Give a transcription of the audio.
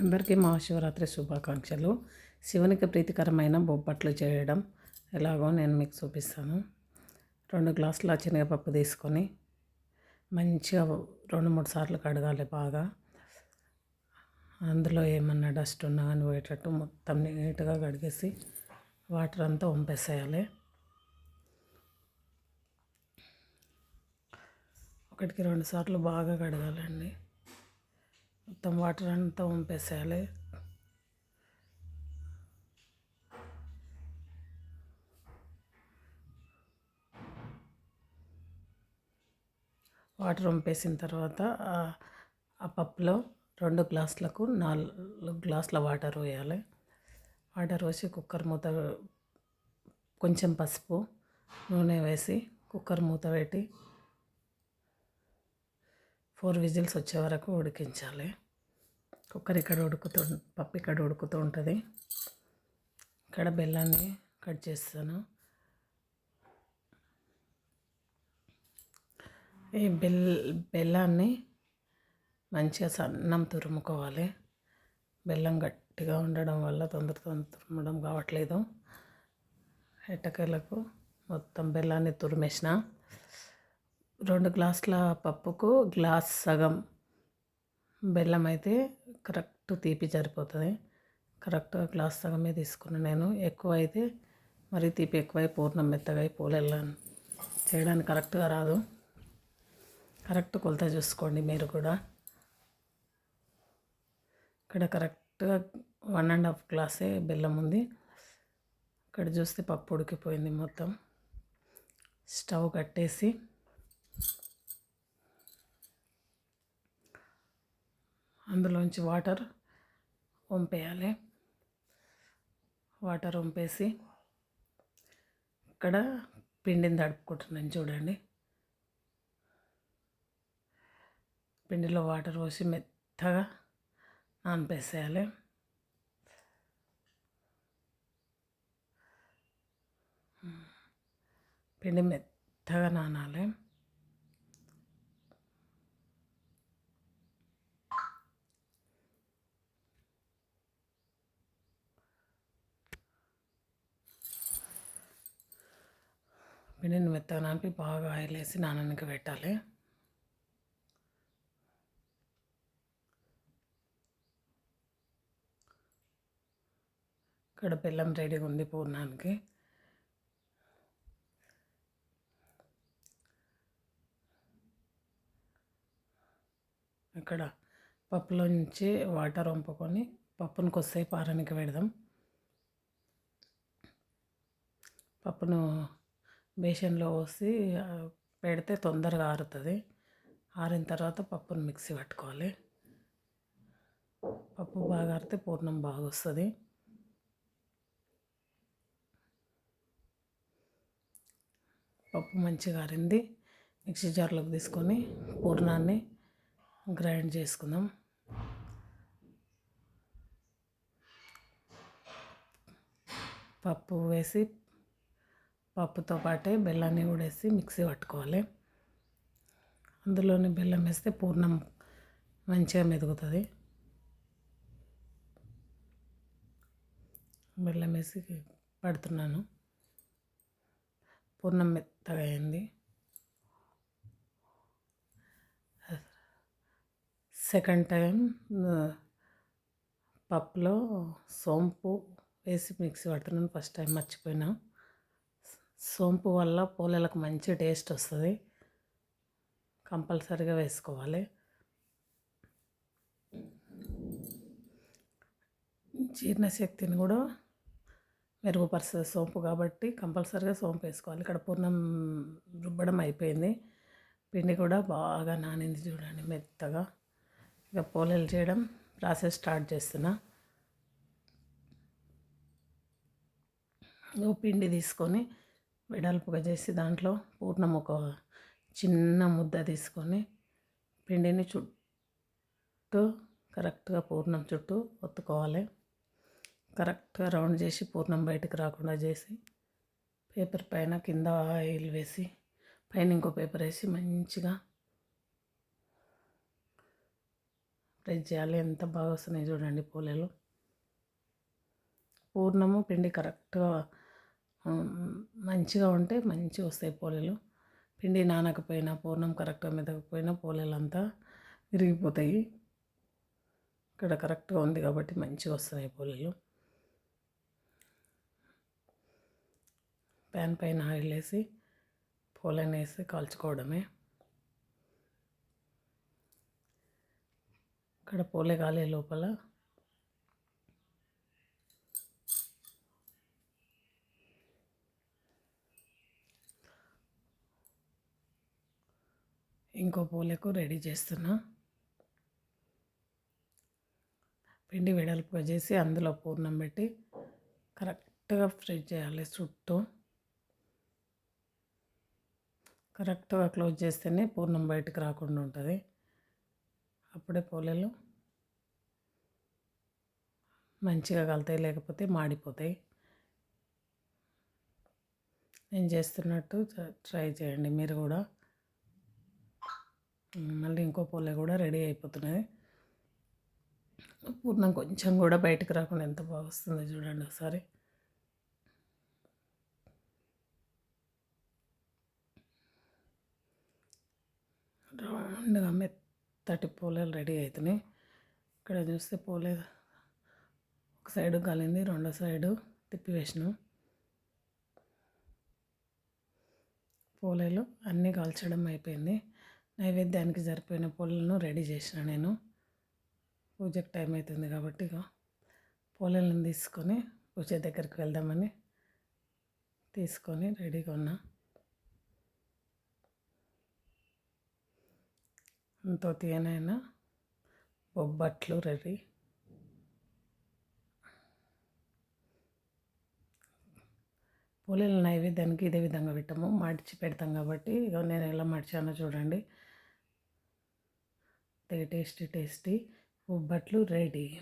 అందరికీ మహాశివరాత్రి శుభాకాంక్షలు. శివునికి ప్రీతికరమైన బొబ్బట్లు చేయడం ఎలాగో నేను మీకు చూపిస్తాను. రెండు గ్లాసుల శనగపప్పు తీసుకొని మంచిగా రెండు మూడు సార్లు కడగాలి బాగా. అందులో ఏమన్నా డస్ట్ ఉన్నా కానీ పోయేటట్టు మొత్తం నీట్గా కడిగేసి వాటర్ అంతా వంపేసేయాలి. ఒకటికి రెండు సార్లు బాగా కడగాలండి. మొత్తం వాటర్ అంతా వంపేసేయాలి. వాటర్ వంపేసిన తర్వాత ఆ పప్పులో రెండు గ్లాసులకు నాలుగు గ్లాసుల వాటర్ పోయాలి వాటర్ పోసి కుక్కర్ మూత కొంచెం పసుపు నూనె వేసి కుక్కర్ మూత పెట్టి ఫోర్ విజిల్స్ వచ్చే వరకు ఉడికించాలి. కుక్కర్ ఇక్కడ ఉడుకుతూ పప్పు ఇక్కడ ఉడుకుతూ ఉంటుంది. ఇక్కడ బెల్లాన్ని కట్ చేస్తాను. ఈ బెల్ బెల్లాన్ని మంచిగా సన్నం తురుముకోవాలి. బెల్లం గట్టిగా ఉండడం వల్ల తొందర తొందర తురమడం కావట్లేదు. ఎట్టకేలకు మొత్తం బెల్లాన్ని తురిమేసిన. రెండు గ్లాసుల పప్పుకు గ్లాస్ సగం బెల్లం అయితే కరెక్ట్ తీపి సరిపోతుంది. కరెక్ట్గా గ్లాస్ సగమే తీసుకున్నాను నేను. ఎక్కువ అయితే మరీ తీపి ఎక్కువై పూర్ణం మెత్తగా పోలేళ్ళాను చేయడానికి కరెక్ట్గా రాదు. కరెక్ట్ కొలత చూసుకోండి మీరు కూడా. ఇక్కడ కరెక్ట్గా వన్ అండ్ హాఫ్ గ్లాసే బెల్లం ఉంది. ఇక్కడ చూస్తే పప్పు ఉడికిపోయింది మొత్తం. స్టవ్ కట్టేసి అందులోంచి వాటర్ వంపేయాలి. వాటర్ వంపేసి ఇక్కడ పిండిని తడుపుకుంటున్నాను చూడండి. పిండిలో వాటర్ పోసి మెత్తగా నానపేసేయాలి. పిండి మెత్తగా నానాలి. పిండిని మెత్తగా బాగా ఆయిల్ వేసి నానడానికి పెట్టాలి. ఇక్కడ బెల్లం రెడీగా ఉంది పూర్ణానికి. ఇక్కడ పప్పులో నుంచి వాటర్ వంపుకొని పప్పును కొద్దిసేపు ఆరనికి పెడదాం. పప్పును బేషన్లో పోసి పెడితే తొందరగా ఆరుతుంది. ఆరిన తర్వాత పప్పును మిక్సీ పట్టుకోవాలి. పప్పు బాగా ఆరితే పూర్ణం బాగా వస్తుంది పప్పు మంచిగా ఆరింది. మిక్సీ జార్లోకి తీసుకొని పూర్ణాన్ని గ్రైండ్ చేసుకుందాం. పప్పు వేసి పప్పుతో పాటే బెల్లాన్ని కూడా వేసి మిక్సీ పట్టుకోవాలి. అందులోనే బెల్లం వేస్తే పూర్ణం మంచిగా మెదుగుతుంది. బెల్లం వేసి పడుతున్నాను. పూర్ణం మెత్తగా అయింది. సెకండ్ టైం పప్పులో సోంపు వేసి మిక్సీ పడుతున్నాను. ఫస్ట్ టైం మర్చిపోయినా. సోంపు వల్ల పూలలకు మంచి టేస్ట్ వస్తుంది. కంపల్సరీగా వేసుకోవాలి. జీర్ణశక్తిని కూడా మెరుగుపరుస్తుంది సోంపు కాబట్టి కంపల్సరీగా సోంపు వేసుకోవాలి. ఇక్కడ పూర్ణం రుబ్బడం అయిపోయింది. పిండి కూడా బాగా నానింది చూడండి మెత్తగా. ఇక పోలేలు చేయడం ప్రాసెస్ స్టార్ట్ చేస్తున్నా. పిండి తీసుకొని వెడల్పుగా చేసి దాంట్లో పూర్ణం ఒక చిన్న ముద్ద తీసుకొని పిండిని చుట్టూ కరెక్ట్గా పూర్ణం చుట్టూ ఒత్తుకోవాలి. కరెక్ట్గా రౌండ్ చేసి పూర్ణం బయటకు రాకుండా చేసి పేపర్ పైన కింద ఆయిల్ వేసి పైన ఇంకో పేపర్ వేసి మంచిగా ప్రెస్ చేయాలి. ఎంత బాగా వస్తున్నాయి చూడండి పోలేలు. పూర్ణము పిండి కరెక్ట్గా మంచిగా ఉంటే మంచిగా వస్తాయి పోలేలు. పిండి నానకపోయినా పూర్ణం కరెక్ట్గా మెదకపోయినా పోలేలు అంతా విరిగిపోతాయి. ఇక్కడ కరెక్ట్గా ఉంది కాబట్టి మంచిగా వస్తున్నాయి పోలేలు. ప్యాన్ పైన ఆయిల్ వేసి పోలేని వేసి కాల్చుకోవడమే. ఇక్కడ పోలే కాలే లోపల ఇంకో పూలకు రెడీ చేస్తున్నా. పిండి వెడల్పుగా చేసి అందులో పూర్ణం పెట్టి కరెక్ట్గా ఫ్రై చేయాలి చుట్టూ. కరెక్ట్గా క్లోజ్ చేస్తేనే పూర్ణం బయటకు రాకుండా ఉంటుంది. అప్పుడే పూలలు మంచిగా కలుతాయి లేకపోతే మాడిపోతాయి. నేను చేస్తున్నట్టు ట్రై చేయండి మీరు కూడా. మళ్ళీ ఇంకో పోలే కూడా రెడీ అయిపోతున్నాయి. పూర్ణం కొంచెం కూడా బయటకు రాకుండా ఎంత బాగా వస్తుందో చూడండి ఒకసారి. రౌండ్గా మెత్తటి పోలేలు రెడీ అవుతున్నాయి ఇక్కడ చూస్తే పోలే ఒక సైడు కాలింది రెండో సైడు తిప్పి వేసినాం పోలేలు అన్నీ కాల్చడం అయిపోయింది. నైవేద్యానికి సరిపోయిన పూలను రెడీ చేసిన నేను. పూజకు టైం అవుతుంది కాబట్టి ఇక పూలను తీసుకొని పూజ దగ్గరికి వెళ్దామని తీసుకొని రెడీగా ఉన్నా. ఎంతో తీయనైనా బొబ్బట్లు రెడీ. పూలల నైవేద్యానికి ఇదే విధంగా పెట్టాము. మడిచి పెడతాం కాబట్టి ఇక నేను ఎలా మడిచానో చూడండి. Tasty tasty. బొబ్బట్లు రెడీ.